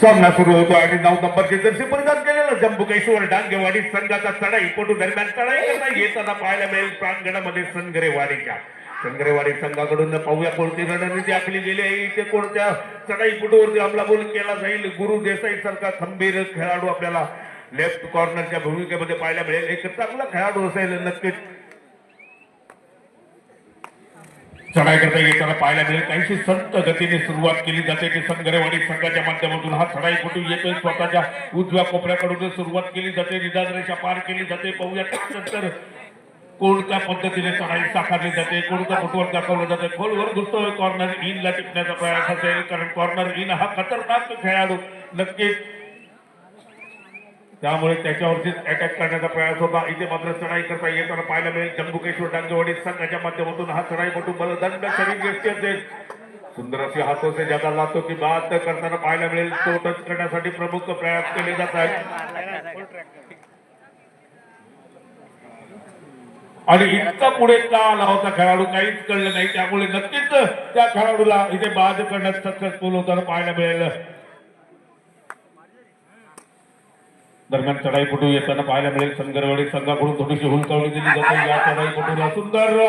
सामना सुरू होतो आणि नऊ नंबरचे जर्सी परिधान केलेलं जम्बुकेश्वर डांगेवाडी संघाचा चढाई पटू दरम्यान चढाई करता येताना पाहायला मिळेल प्रांगणामध्ये संगरेवाडीच्या संगरेवाडी संघाकडून पाहूया कोणती रणनीती आखली गेली आहे. इथे कोणत्या चढाई पटूवरती अंमलाबोल केला जाईल? गुरु देसाई सारखा खंबीर खेळाडू आपल्याला लेफ्ट कॉर्नरच्या भूमिकेमध्ये पाहायला मिळेल. एक चांगला खेळाडू असेल नक्कीच चढाई करता येताना पाहायला मिळेल. काहीशी संत गतीने सुरुवात केली जाते. की संगरेवाडी संघाच्या माध्यमातून हा चढाई कुठून येतोय? स्वतःच्या उजव्या कोपऱ्याकडून सुरुवात केली जाते. निदानरेषा पार केली जाते. पाहूया त्यानंतर कोणत्या पद्धतीने चढाई साकारली जाते? कोणत्या फुटवर दाखवलं जाते? खोलवर घुसतोय. कॉर्नर इनला टिपण्याचा प्रयास असेल. कारण कॉर्नर इन हा खतरनाक खेळाडू नक्कीच त्यामुळे त्याच्यावरतीच अटॅक करण्याचा प्रयास होता. इथे मात्र चढाई करता येताना पाहायला मिळेल जंबुकेश्वर डांगेवाडी संघाच्या माध्यमातून हा चढाईपटू बलदंड शरीर व्यक्ती असेल. सुंदर अशी हातो से ज्यादा लातो की बात करताना पाहायला मिळेल. तो टच करण्यासाठी प्रमुख प्रयास केले जात आहेत. आणि इतका पुढे का आला होता खेळाडू. काहीच कळलं नाही. त्यामुळे नक्कीच त्या खेळाडूला इथे बाद करण्यात सक्सेसफुल होताना पाहायला मिळेल. दरम्यान चढाईपटू येताना पाहायला मिळेल संगरवाडी संघाकडून थोडीशी हुलकावणी दिली जाते. या चढाईपटूला सुंदर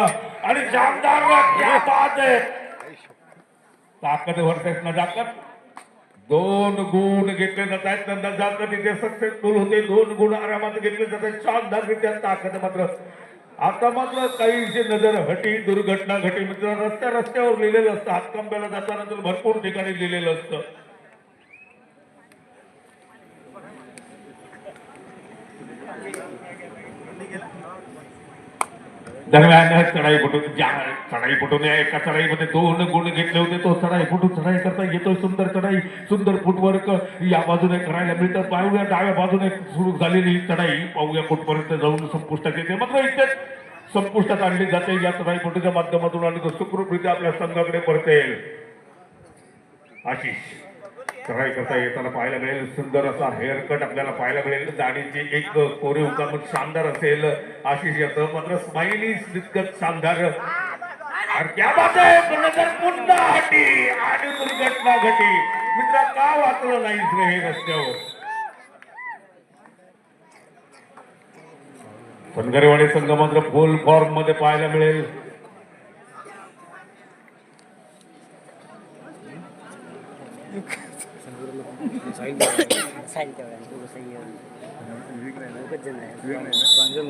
आणि शानदार ताकद बात आहे ताकद दोन गुण घेतले जात आहेत. तर नजाकत तिथे सक्सेसफुल होते. दोन गुण आरामात घेतले जात आहेत. शानदाररित्या ताकद मात्र. आता मात्र काहीशी नजर हटी. दुर्घटना घटी. मित्र रस्त्या रस्त्यावर लिहिलेलं असतं. हातकंब्याला जाताना तर भरपूर ठिकाणी लिहिलेलं असतं. दरम्यान चढाईपटू ज्या चढाई चढाईपटूने एका चढाईमध्ये दोन गुण घेतले होते तो चढाई फुटून चढाई करता येतोय सुंदर चढाई सुंदर फुटवर्क. या बाजूने करायला मिळतं पाहूया डाव्या बाजूने सुरू झालेली ही चढाई पाहूया कुठपर्यंत जाऊन संपुष्टात येते. मात्र इथेच संपुष्टात आणली जाते या चढाई फुटीच्या माध्यमातून आणि तो सुखरूपरित्या आपल्या संघाकडे परतेल. आशिष. चढाई करता येताना पाहायला मिळेल. सुंदर असा हेअर कट आपल्याला पाहायला मिळेल. दाढीची एक कोरीव काम शानदार असेल. आशिष याचं मात्र स्माइली तितकंच शानदार. पुन्हा हटी आणि दुर्घटना घटी. मित्र का वाचलं नाही हे रस्त्यावर? सनगरेवाडी संघ मात्र फुल फॉर्ममध्ये पाहायला मिळेल. you तेवढा तो कसं येऊन दोघंच जण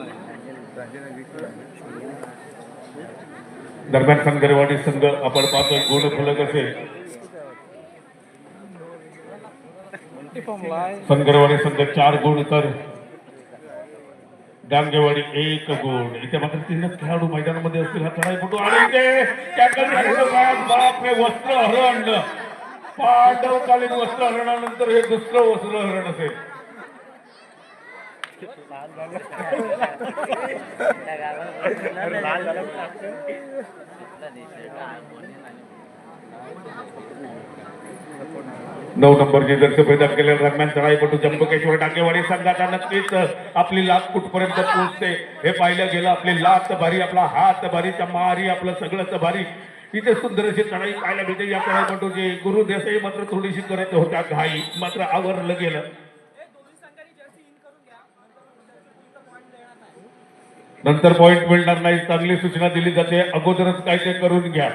दरम्यान सनगरेवाडी संघ आपण पाहतोय गुण फलक असेल सनगरवाडी संघ चार गुण तर. डांगेवाडी एक गुण इथे मात्र तीन खेळाडू मैदानामध्ये असतील. हा चढाईपटू आणि इथे tackle झालेलं पायात बापरे वस्त्र हरण पांडवकालीन वस्त्र हरणानंतर हे दुसरं वस्त्र हरण असेल. नऊ नंबरची जर्सी पैदान केलेल्या रम्यान चढाईपटू जंबकेश्वर टाकेवाडी संघाचा नक्कीच आपली लात कुठपर्यंत पोहोचते? हे पाहिलं गेलं आपली लात भारी आपला हात भारी मारी आपलं सगळंच भारी. तिथे सुंदर अशी चढाई पाहायला मिळते या चढाईपटूची गुरु देसाई मात्र थोडीशी करत होत्या घाई मात्र आवरलं गेलं. नंतर पॉइंट मिळणार नाही. चांगली सूचना दिली जाते. अगोदरच काय ते करून घ्या.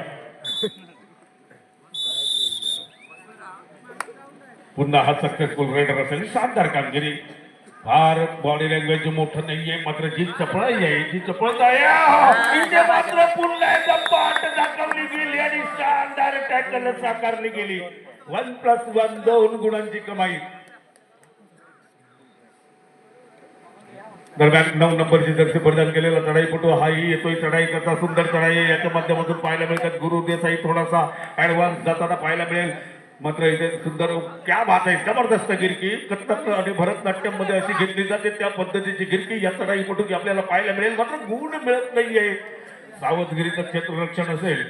पुन्हा हा सक्सेसफुल रेडर असेल. शानदार कामगिरी. फार बॉडी लँग्वेज मोठं नाहीये मात्र जी चपळाई आहे जी चपळता आहे! इथे मात्र पुन्हा एकदा पाठ दाखवली गेली आणि शानदार टॅकल साकारली गेली वन प्लस वन दोन गुणांची कमाई दरम्यान नऊ नंबरची जर्सी प्रदान केलेला चढाईपटू हाही येतोय चढाई करता सुंदर चढाई. याच्या माध्यमातून पाहायला मिळतात गुरु देसाई थोडासा ऍडव्हान्स जाताना पाहायला मिळेल मात्र इथे सुंदर क्या बात आहे जबरदस्त गिरकी. कथ्थक आणि भरतनाट्यममध्ये अशी घेतली जाते त्या पद्धतीची गिरकी. या कुठून आपल्याला पाहायला मिळेल. मात्र गुण मिळत नाहीये. सावधगिरीचं क्षेत्ररक्षण असेल.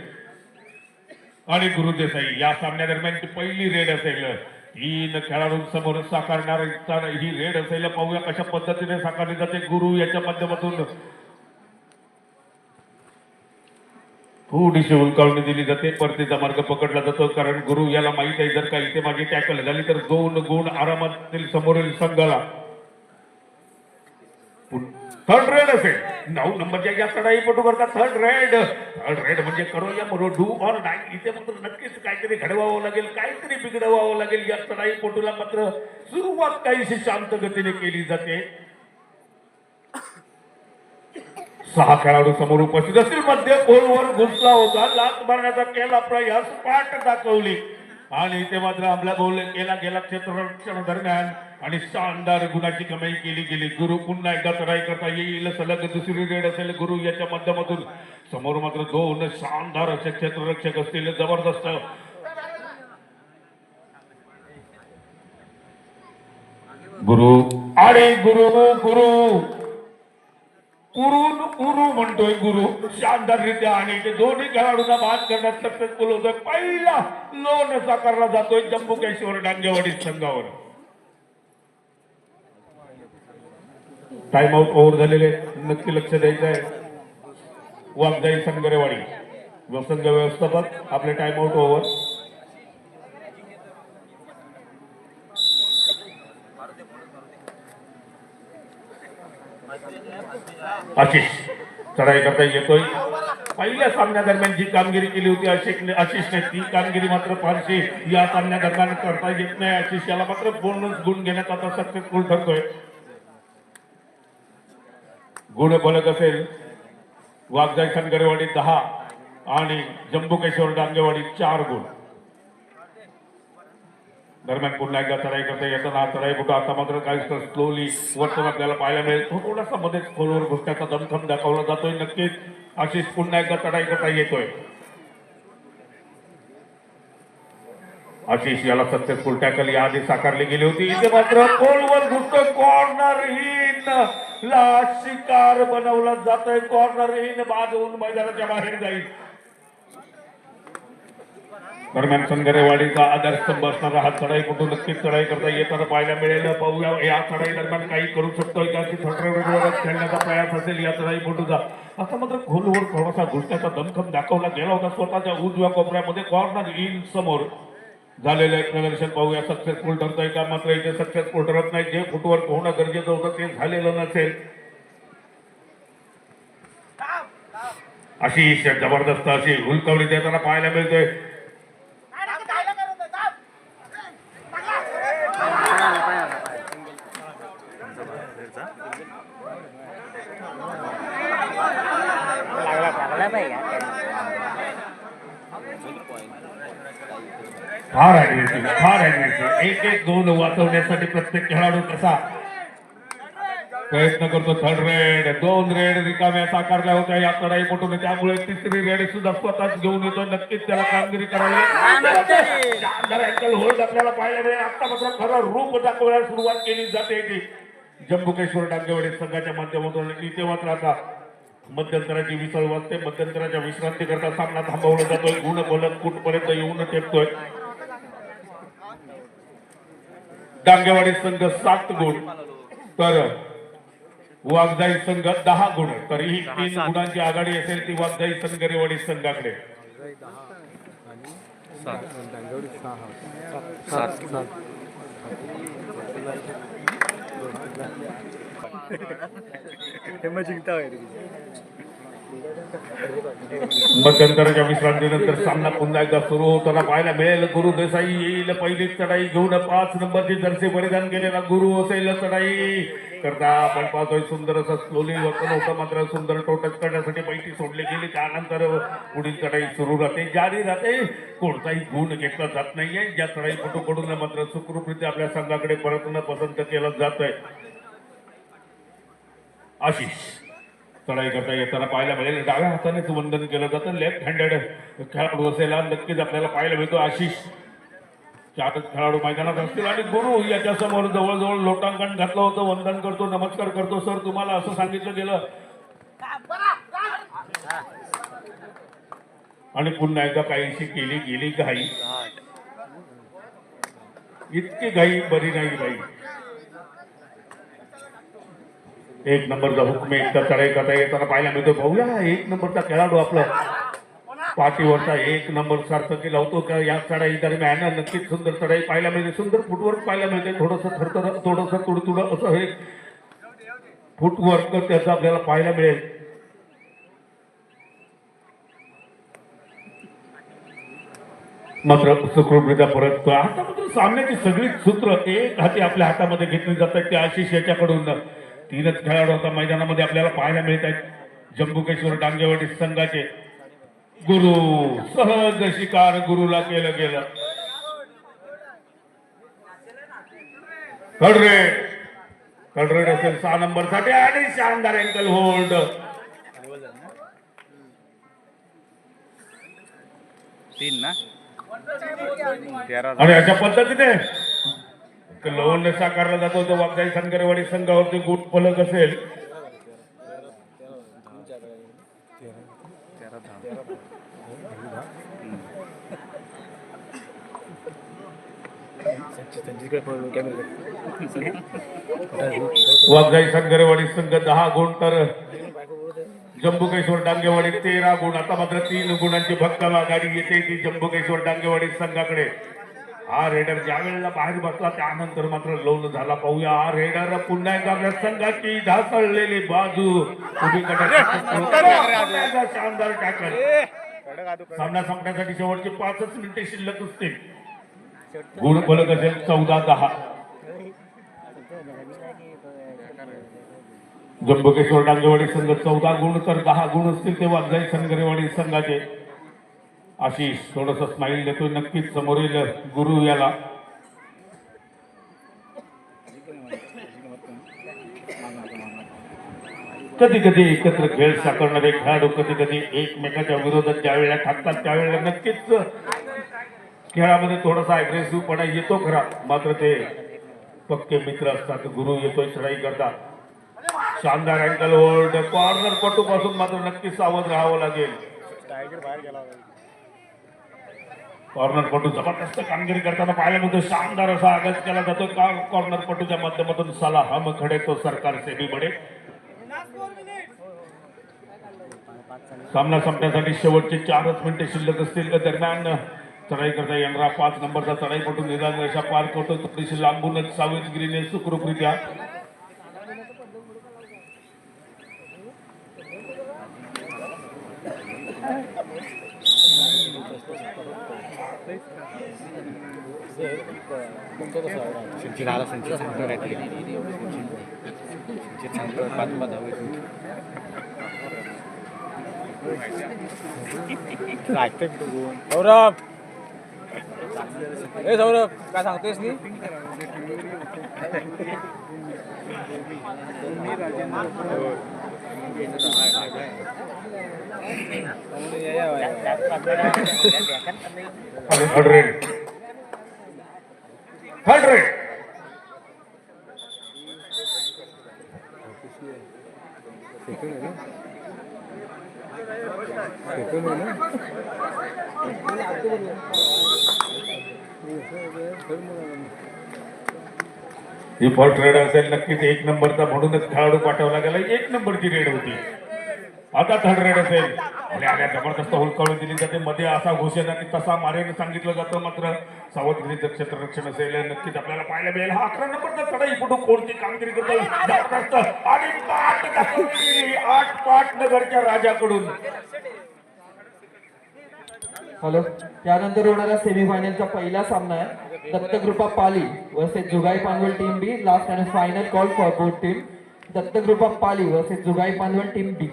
आणि गुरुदेसाई या या सामन्यादरम्यानची पहिली रेड असेल. तीन खेळाडूंसमोर साकारणार ही रेड असेल. पाहूया कशा पद्धतीने साकारली जाते. गुरु याच्या माध्यमातून थोडीशी उलकावणी दिली जाते. परतीचा मार्ग पकडला जातो कारण गुरु याला माहीत आहे जर का इथे माझी टॅकल झाली तर दोन गुण आरामात समोरील संघाला. थर्ड रेड असेल. नऊ नंबरच्या या चढाई पटू करतात थर्ड रेड थर्ड रेड म्हणजे करो या मरो डू ऑर डाय इथे मात्र नक्कीच काहीतरी घडवावं लागेल काहीतरी बिघडवावं लागेल या चढाई पटूला मात्र सुरुवात काहीशी शांत गतीने केली जाते. सहा खेळाडू समोर उपस्थित असतील. मध्य गोलवर घुसला होता. लात मारण्याचा केला प्रयास. पाठ दाखवली. आणि ते मात्र आपला गोल केला गेला क्षेत्ररक्षण दरम्यान. आणि शानदार गुणाची कमाई केली गेली. गुरु पुन्हा एकदा चढाई करता येईल. सलग दुसरी रेड असेल गुरु याच्या माध्यमातून. समोर मात्र दोन शानदार असे क्षेत्ररक्षक असतील. जबरदस्त. गुरु. आणि गुरु गुरु. उरून उरू म्हणतोय गुरु. शानदाररित्या आणि ते दोन्ही खेळाडूंना बाद करण्यात सक्सेसफुल होतोय. पहिला लोन साकारला जातोय जम्बुकेश्वर डांगेवाडी संघावर. टाइम आउट ओव्हर झालेले. नक्की लक्ष द्यायचं आहे वाघजाई संगरेवाडी. व संघ व्यवस्थापक आपले टाइम आउट ओव्हर आशिष चढाई करता येतोय. पहिल्या सामन्यादरम्यान जी कामगिरी केली होती आशिषने आशिषने ती कामगिरी मात्र फारशी या सामन्यादरम्यान करता येत नाही. आशिष याला मात्र बोनस गुण घेण्यात आता सक्सेसफुल ठरतोय. गुण बोलत असेल वाघजाई संगरेवाडी दहा आणि जम्बुकेश्वर डांगेवाडी चार गुण. दरम्यान पुन्हा एकदा चढाई करता येताना हा चढाई कुठं आता मात्र काही स्लोली वर्तन आपल्याला पाहायला मिळेल. थोडासा मध्ये खोलवर घुसण्याचा दमखम दाखवला जातोय. नक्कीच अशीच पुन्हा एकदा चढाई करता येतोय. आशिष याला सक्सेसफुल टॅकल याआधी साकारली गेली होती. इथे मात्र खोलवर घुसतोय. कॉर्नर हिन ला शिकार बनवला जातोय. कॉर्नर हिन बाद होऊन मैदानाच्या बाहेर जाईल. दरम्यान संगरेवाडीचा आधारस्तंभ असणारा हा चढाई कुठून नक्कीच चढाई करता येताना पाहायला मिळेल. पाहूया या चढाई दरम्यान काही करू शकतोय का? की थोड्या खेळण्याचा प्रयास असेल या चढाई पटूचा आता मात्र खोलवर थोडासा घुसण्याचा दमखम दाखवला गेला होता. स्वतःच्या उजव्या कोपऱ्यामध्ये कॉर्नर इन समोर झालेलं एक प्रदर्शन. पाहूया सक्सेसफुल ठरतोय का? मात्र इथे सक्सेसफुल ठरत नाही. जे फुटवर्क होणं गरजेचं होतं ते झालेलं नसेल. अशी जबरदस्त अशी हुलकावणी देताना पाहायला मिळतोय लागला लागला पाहिजे फार ऍडव्हेंचर फार ऍडव्हेंचर एक एक दोन वाचवण्यासाठी प्रत्येक खेळाडू कसा? प्रयत्न करतो थर्ड रेड दोन रेड रिकाम्या साकारल्या होत्या या चढाई पटून त्यामुळे तिसरी रेड सुद्धा स्वतःच घेऊन येतो. नक्कीच त्याला कामगिरी करावी. शानदार होल्ड आपल्याला पाहायला मिळेल. खरं रूप दाखवायला सुरुवात केली जाते की जम्बुकेश्वर डांगेवाडी संघाच्या माध्यमातून इथे मात्र आता मध्यंतराची विसळ वाजते मध्यंतराच्या विश्रांती करता सामना थांबवला जातोय. गुण बोलत कुठपर्यंत येऊन ठेपतोय डांगेवाडी संघ सात गुण तर वागदाई संघ दहा गुण तर ही तीन गुणांची आघाडी असेल ती वागदाई संगरेवाडी संघाकडे. मध्यंतराच्या विश्रांतीनंतर सामना पुन्हा एकदा सुरू होताना पाहायला मिळेल. गुरु देसाई येईल. पहिली चढाई घेऊन पाच नंबरची जर्सी परिधान केलेला गुरु असेल चढाई. करता आपण पाहतोय सुंदर असं स्लोली वर्तन होतं मात्र सुंदर टोटच करण्यासाठी माहिती सोडली गेली. त्यानंतर पुढील चढाई सुरू राहते. जारी राहते. कोणताही गुण घेतला जात नाहीये. ज्या चढाई पटूकडून मात्र सुखरूपरित्या आपल्या संघाकडे परतणं पसंत केलं आहे आशिष. चढाई करता येताना पाहायला मिळेल. डाव्या हातानेच वंदन केलं जातं लेफ्ट हँडेड खेळाडू असेला नक्कीच आपल्याला पाहायला मिळतो आशिष. चारच खेळाडू मैदानात असतील आणि गुरु याच्या समोर जवळजवळ लोटांकन घातलं होतं. वंदन करतो नमस्कार करतो सर तुम्हाला असं सांगितलं गेलं. आणि पुन्हा एकदा काहीशी केली गेली घाई. इतकी घाई बरी नाही बाई. एक नंबरचा हुकमे एकदा चढाई करता येताना पाहायला मिळतो भाऊया एक नंबरचा खेळाडू आपला. पाठीवरचा एक नंबर सार्थकी लावतो का? या चढाई दरम्यान नक्कीच सुंदर चढाई पाहायला मिळते सुंदर फुटवर्क पाहायला मिळते थोडस थरथर थोडस तुडतुड असं हे फुटवर्क त्याचं आपल्याला पाहायला मिळेल. मात्र सुखरूपरित्या परत आता मात्र सामन्याची सगळी सूत्र एक हाती आपल्या हातामध्ये घेतली जातात ते आशिष याच्याकडून. तीनच खेळाडू आता मैदानामध्ये आपल्याला पाहायला मिळत आहेत. जम्बुकेश्वर डांगेवाडी संघाचे गुरु सहज शिकार गुरुला केलं गेलं. कळरेड कळरेड असेल सहा नंबरसाठी आणि शानदार अँकल होल्ड. तीन ना? आणि अशा पद्धतीने लवण साकारला जातो तो वागदाई शंकरवाडी संघावरती गुट फलक असेल. तेरा शंकरवाडी संगरेवाडी संघ दहा गुण तर. जम्बुकेश्वर डांगेवाडी तेरा गुण. आता मात्र तीन गुणांची भक्कम आघाडी येते ती जम्बुकेश्वर डांगेवाडी संघाकडे. हा रेडर ज्या वेळेला बाहेर बसला त्यानंतर मात्र लोन झाला. पाहूया हा रेडर पुन्हा एकदा आपल्या संघाची ढासळलेली बाजू. उभी शानदार टॅकल. सामना संपण्यासाठी शेवटचे पाचच मिनिटे शिल्लक असतील. गुण फलक असेल चौदा दहा. जंबकेश्वर डांगेवाडी संघ चौदा गुण तर दहा गुण असतील ते वागजाई संगरेवाडी संघाचे. आशिष थोडस स्माईल देतो नक्कीच समोरील गुरु याला. कधी कधी एकत्र खेळ साकारणारे खेळाडू कधी कधी एकमेकाच्या विरोधात ज्या वेळेला ठाकतात त्यावेळेला नक्कीच खेळामध्ये थोडासा अग्रेसिव्हपणा येतो खरा. मात्र ते पक्के मित्र असतात गुरु येतोय चढाई करतात शानदार अँकल होल्ड कॉर्नर पटू पासून मात्र नक्कीच सावध राहावं लागेल. कॉर्नर पटू जबरदस्त कामगिरी करताना पाहिल्यामध्ये शानदार असा आगाज केला जातो. का कॉर्नर पटूच्या माध्यमातून साला हम खडे तो सरकार सेबी बडे? सामना संपण्यासाठी शेवटचे चारच मिनिटे शिल्लक असतील. त्या दरम्यान चढाई करता येणारा पाच नंबरचा चढाई पटून निदान रेषा पार करतो. तशी लांबूनच सावधगिरीने सुखरूपरित्या संचित आला संचित सांगतो काहीतरी संचित सांगतो पाच पाच ऐकतोय सौरभ ए सौरभ काय सांगतोयस मी हंड्रेड हंड्रेड. ही फर्स्ट रेड असेल नक्कीच एक नंबरचा म्हणूनच खेळाडू पाठवला गेला. एक नंबरची रेड होती. आता थर्ड रेड असेल. आणि आल्या जबरदस्त हुलकावून दिली जाते. मध्ये असा घोषणा की तसा मारेन सांगितलं जातं मात्र. सावधगिरीचं क्षेत्ररक्षण असेल नक्कीच आपल्याला पाहायला मिळेल. हा अकरा नंबरचा चढाई कुठून कोणती कामगिरी करतो? जबरदस्त. आणि पाठ दाखवली आठ पाठ नगरच्या राजाकडून. हॅलो. त्यानंतर होणारा सेमीफायनलचा पहिला सामना आहे. Dattakrupa Pali versus Jugai Panval team B last आणि final call for both team Dattakrupa Pali versus Jugai Panval team B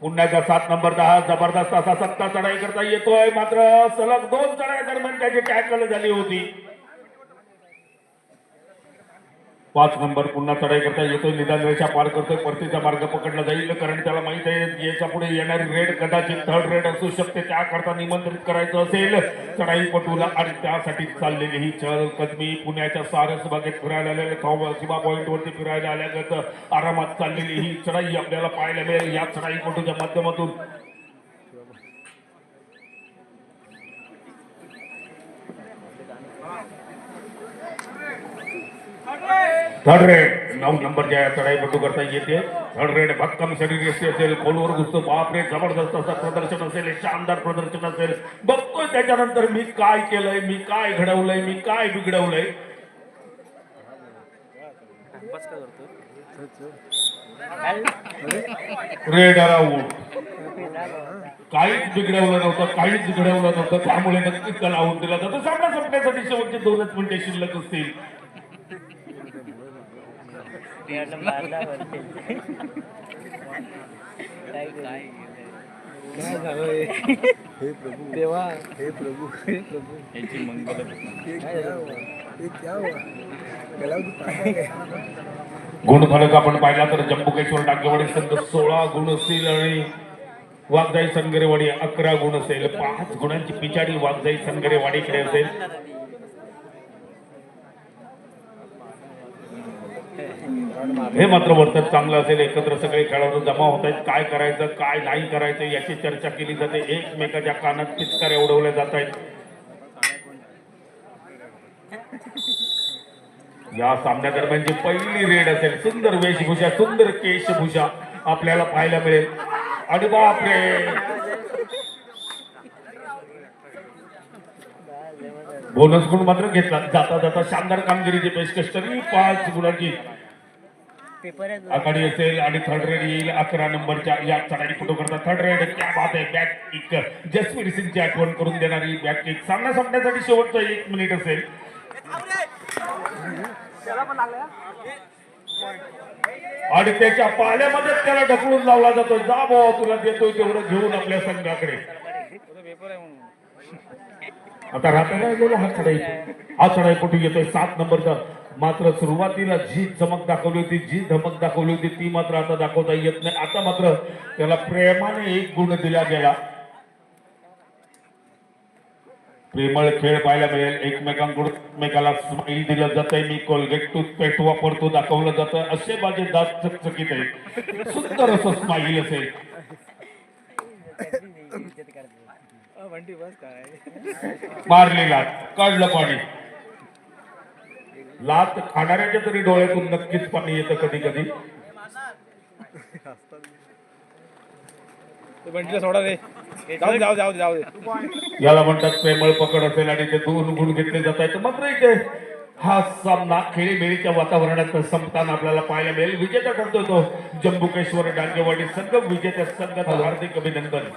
पुण्याच्या सात नंबरचा हा जबरदस्त असा सत्ता चढाई करता येतोय. मात्र सलग दोन चढाई दरम्यान त्याची टॅकल झाली होती. पाच नंबर पुन्हा चढाई करता येतोय निदान रेषा पार करतोय. परतीचा मार्ग पकडला जाईल कारण त्याला माहीत आहे याच्यापुढे येणारी रेड कदाचित थर्ड रेड असू शकते. त्याकरता निमंत्रित करायचं असेल. चढाई पटूला आणि त्यासाठी चाललेली ही चल कदमी पुण्याच्या सारस बागेत फिरायला आलेल्या किंवा पॉईंटवरती पॉईंट वरती फिरायला आल्यागत आरामात चाललेली ही चढाई आपल्याला पाहायला मिळेल. या चढाई पटूच्या माध्यमातून थर्ड रेड नऊ नंबरच्या या चढाईपटू करता येते. थर्ड रेड भक्कम शरीर यष्टी असेल खोलवर घुसतो. बापरे जबरदस्त असं प्रदर्शन असेल शानदार प्रदर्शन असेल. बघतोय त्याच्यानंतर मी काय केलंय मी काय घडवलंय मी काय बिघडवलंय. रेड आऊट काहीच बिघडवलं नव्हतं काहीच घडवलं नव्हतं. त्यामुळे नक्कीच त्याला आऊट दिला जातो. सामना संपण्यासाठी शेवटचे दोनच मिनिटे शिल्लक असतील. तेव्हा? यांची मंगल गुणफलक आपण पाहिला तर जम्बुकेश्वर डाकेवाडी संघ सोळा गुण असतील आणि वाघजाई संगरेवाडी अकरा गुण असेल पाच गुणांची पिछाडी वाघजाई संगरेवाडीकडे असेल. हे मात्र वर्तन चांगलं असेल एकत्र सगळे खेळाडू जमा होत आहेत. काय करायचं काय नाही करायचं याची चर्चा केली जाते. एकमेकाच्या कानात पिचकाऱ्या उडवल्या जात आहेत. या सामन्यादरम्यानची पहिली रेड असेल सुंदर वेशभूषा सुंदर केशभूषा आपल्याला पाहायला मिळेल. आणि बापरे! बोनस गुण मात्र घेतला. जाता जाता शानदार कामगिरीची पेशकश. तरी पाच गुणांची आघाडी असेल आणि थर्ड रेड येईल अकरा नंबरच्या या चढाई फोटो करता थर्ड रेड क्या बात आहे बॅक किक जसवीर सिंगची आठवण करून देणारी बॅक किक सामना संपण्यासाठी शेवटचा एक मिनिट असेल. आणि त्याच्या पाल्यामध्ये त्याला ढकलून लावला जातो जा भावा तुला देतोय तेवढं घेऊन आपल्या संघाकडे. आता राहता गेलो हा चढाई. हा चढाई कुठे येतोय? सात नंबरचा. मात्र सुरुवातीला जी चमक दाखवली होती जी धमक दाखवली होती ती मात्र आता दाखवता येत नाही. आता मात्र त्याला प्रेमाने एक गुण दिला गेला. प्रेमळ खेळ पाहायला मिळेल. एकमेकांकडून एकमेकाला स्माईल दिलं जातंय. मी कोलगेट टूथपेस्ट वापरतो दाखवलं जातं असे माझे दात चकचकीत आहेत. सुंदर असं स्माईल असेल. मारलेला. काढलं पाणी. लात खाणाऱ्याच्या तरी डोळ्यातून नक्कीच पाणी येतं कधी कधी. याला म्हणतात प्रेमळ पकड असेल आणि ते दोन गुण घेतले जात आहेत. मात्र इथे हा सामना खेळीमेळीच्या वातावरणात संपताना आपल्याला पाहायला मिळेल. विजेता ठरतो तो जम्बुकेश्वर डांगेवाडी संघ. विजेत्या संघाचं हार्दिक अभिनंदन.